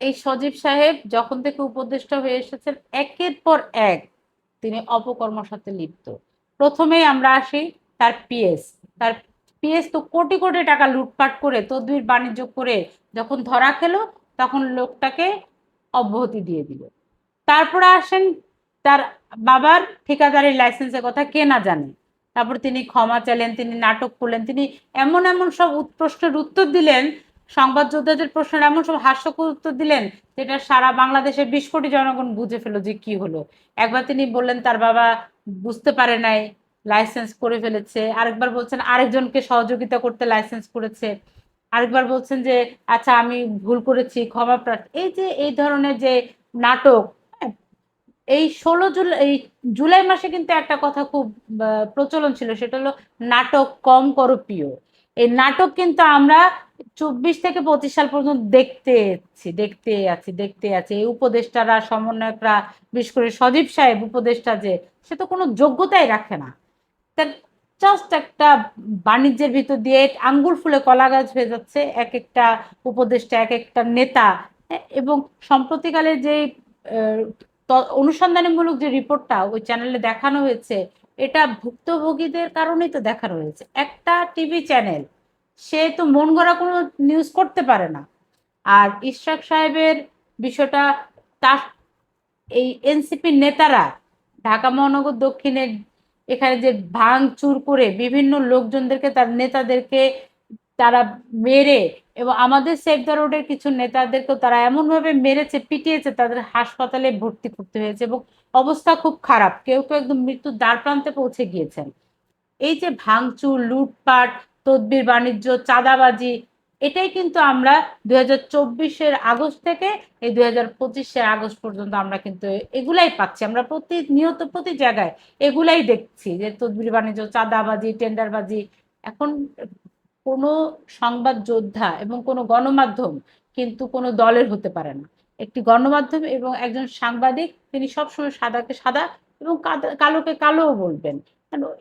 এই সজীব সাহেব যখন থেকে উপদেষ্টা হয়ে এসেছেন, একের পর এক তিনি অপকর্মর সাথে লিপ্ত। প্রথমেই আমরা আসি তার পিএস। তার পিএস তো কোটি কোটি টাকা লুটপাট করে, তদবির বাণিজ্য করে যখন ধরা খেলো, তখন লোকটাকে অব্যাহতি দিয়ে দিল। তারপরে আসেন তার বাবার ঠিকাদারি লাইসেন্সের কথা, কে না জানে। তারপর তিনি ক্ষমা চাইলেন, তিনি নাটক করলেন, তিনি এমন এমন সব প্রশ্নের উত্তর দিলেন সংবাদ যোদ্ধাদের প্রশ্নের এমন সব হাস্যকর উত্তর দিলেন যেটা সারা বাংলাদেশের বিশ কোটি জনগণ বুঝে ফেলো যে কি হলো। একবার তিনি বললেন তার বাবা বুঝতে পারে নাই লাইসেন্স করে ফেলেছে। আরেকবার বলছেন আরেকজনকে সহযোগিতা করতে লাইসেন্স করেছে। আরেকবার বলছেন যে আচ্ছা আমি ভুল করেছি ক্ষমা প্রার্থী। এই যে এই ধরনের যে নাটক হ্যাঁ, এই ষোলো জুলাই এই জুলাই মাসে কিন্তু একটা কথা খুব প্রচলন ছিল সেটা হলো নাটক কম করো প্রিয়। এই নাটক কিন্তু আমরা চব্বিশ থেকে পঁচিশ সাল পর্যন্ত দেখতে আছি দেখতে আছি দেখতে আছি। এই উপদেষ্টারা, সমন্বয়করা, বিশেষ করে সজীব সাহেব উপদেষ্টা যে, সে তো কোনো যোগ্যতাই রাখে না। জাস্ট একটা বাণিজ্যের ভিতর দিয়ে আঙ্গুর ফুলে কলা গাছ হয়ে যাচ্ছে, এক একটা উপদেষ্টা, এক একটা নেতা। এবং সম্প্রতিকালে যে অনুসন্ধানমূলক যে রিপোর্টটা ওই চ্যানেলে দেখানো হয়েছে এটা ভুক্তভোগীদের কারণেই তো দেখা রয়েছে। একটা টিভি চ্যানেল, সে তো মন গড়া কোনো নিউজ করতে পারে না। আর ইশরাক সাহেবের বিষয়টা, তার এই এনসিপির নেতারা, ঢাকা মহানগর দক্ষিণের এখানে যে ভাঙচুর করে বিভিন্ন লোকজনদেরকে, তার নেতাদেরকে তারা মেরে এবং আমাদের সেফ দ্য রোডের কিছু নেতাদেরকেও তারা এমনভাবে মেরেছে, পিটিয়েছে, তাদের হাসপাতালে ভর্তি করতে হয়েছে এবং অবস্থা খুব খারাপ। কেউ কেউ একদম মৃত্যুর দ্বার প্রান্তে পৌঁছে গিয়েছেন। এই যে ভাঙচুর, লুটপাট, তদবির, বাণিজ্য, চাঁদাবাজি, এটাই কিন্তু আমরা দুই হাজার চব্বিশের আগস্ট থেকে এই দুই হাজার পঁচিশের আগস্ট পর্যন্ত আমরা কিন্তু এগুলাই পাচ্ছি। আমরা প্রতি নিয়ত প্রতি জায়গায় এগুলাই দেখছি যে তদবির, বাণিজ্য, চাঁদাবাজি, টেন্ডারবাজি, এখন কোনো সংবাদ যোদ্ধা এবং কোনো গণমাধ্যম কিন্তু কোনো দলের হতে পারে না। একটি গণমাধ্যম এবং একজন সাংবাদিক তিনি সবসময় সাদাকে সাদা এবং কালোকে কালোও বলবেন।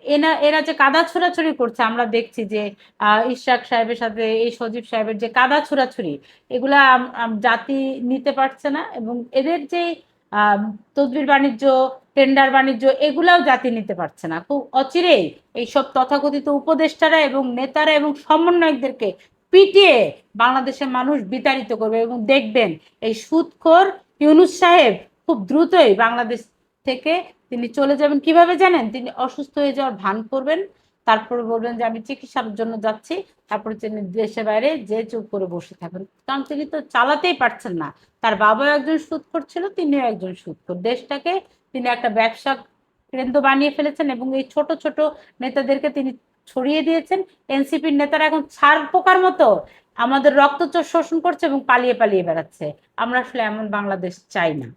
এনা এরা যে কাদা ছোড়াছুড়ি করছে আমরা দেখছি যে আহ, ইশরাক সাহেবের সাথে এই সজীব সাহেবের যে কাদা ছোড়াছুড়ি এগুলা জাতি নিতে পারছে না এবং এদের যে তদবির বাণিজ্য টেন্ডার বাণিজ্য এগুলাও জাতি নিতে পারছে না। খুব অচিরেই এইসব তথাকথিত উপদেষ্টারা এবং নেতারা এবং সমন্বয়কদেরকে পিটিয়ে বাংলাদেশের মানুষ বিতাড়িত করবে এবং দেখবেন এই সুদখোর ইউনুস সাহেব খুব দ্রুতই বাংলাদেশ থেকে তিনি চলে যাবেন। কীভাবে জানেন? তিনি অসুস্থ হয়ে যাওয়ার ভান করবেন। তারপর বলবেন যে আমি চিকিৎসার জন্য যাচ্ছি। তারপরে তিনি দেশে বাইরে যে চুপ করে বসে থাকবেন কারণ তিনি তো চালাতেই পারছেন না। তার বাবাও একজন সুদখোর ছিল, তিনিও একজন সুদখোর দেশটাকে তিনি একটা ব্যবসা কেন্দ্র বানিয়ে ফেলেছেন এবং এই ছোট ছোট নেতাদেরকে তিনি ছড়িয়ে দিয়েছেন। এনসিপির নেতারা এখন ছাড় পোকার মতো আমাদের রক্তচোষ শোষণ করছে এবং পালিয়ে পালিয়ে বেড়াচ্ছে। আমরা আসলে এমন বাংলাদেশ চাই না।